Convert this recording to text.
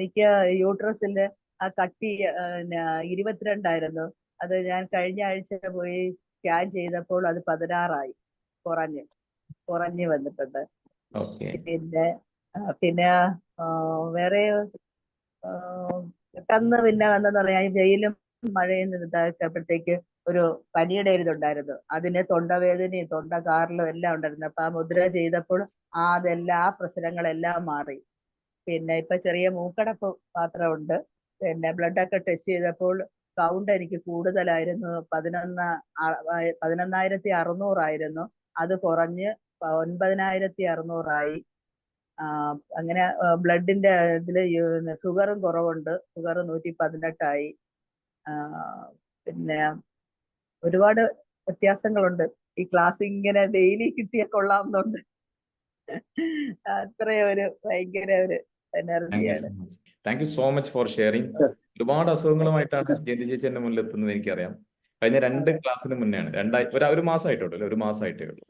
എനിക്ക് യൂട്രസിന്റെ ആ കട്ടി ഇരുപത്തിരണ്ടായിരുന്നു. അത് ഞാൻ കഴിഞ്ഞ ആഴ്ച പോയി സ്കാൻ ചെയ്തപ്പോൾ അത് പതിനാറായി. കുറഞ്ഞ് കുറഞ്ഞു വന്നിട്ടുണ്ട്. പിന്നെ പിന്നെ വേറെ പെട്ടെന്ന് പിന്നെ വന്നെന്ന് പറയാ വെയിലും മഴയും ഇതാക്കപ്പോഴത്തേക്ക് ഒരു പനിയുടെ ഇതുണ്ടായിരുന്നു. അതിന് തൊണ്ടവേദനയും തൊണ്ട കാറിലും എല്ലാം ഉണ്ടായിരുന്നു. അപ്പൊ ആ മുദ്ര ചെയ്തപ്പോൾ ആ അതെല്ലാം ആ പ്രശ്നങ്ങളെല്ലാം മാറി. പിന്നെ ഇപ്പൊ ചെറിയ മൂക്കടപ്പ് മാത്രമുണ്ട്. പിന്നെ ബ്ലഡ് ഒക്കെ ടെസ്റ്റ് ചെയ്തപ്പോൾ കൗണ്ട് എനിക്ക് കൂടുതലായിരുന്നു. പതിനൊന്ന് പതിനൊന്നായിരത്തി അറുന്നൂറായിരുന്നു. അത് കുറഞ്ഞ് ഒൻപതിനായിരത്തി അറുന്നൂറായി അങ്ങനെ ബ്ലഡിന്റെ ഇതിൽ ഷുഗറും കുറവുണ്ട്. ഷുഗർ നൂറ്റി പതിനെട്ടായി പിന്നെ ഒരുപാട് വ്യത്യാസങ്ങളുണ്ട്. ഈ ക്ലാസ് ഇങ്ങനെ ഡെയിലി കിട്ടിയ കൊള്ളാമെന്നുണ്ട് അത്രയും ഒരു ഭയങ്കര ഒരു താങ്ക് യു എനർജിയാണ് so much thank you so much for sharing ഒരുപാട് അസുഖങ്ങളുമായിട്ടാണ് ജയന്തി ചേച്ചി എന്റെ മുന്നിൽ എത്തുന്നത് എനിക്കറിയാം. കഴിഞ്ഞ രണ്ട് ക്ലാസ്സിന് മുന്നെയാണ്. രണ്ടായി ഒരു ഒരു മാസമായിട്ടോ ഒരു മാസമായിട്ടേ ഉള്ളൂ.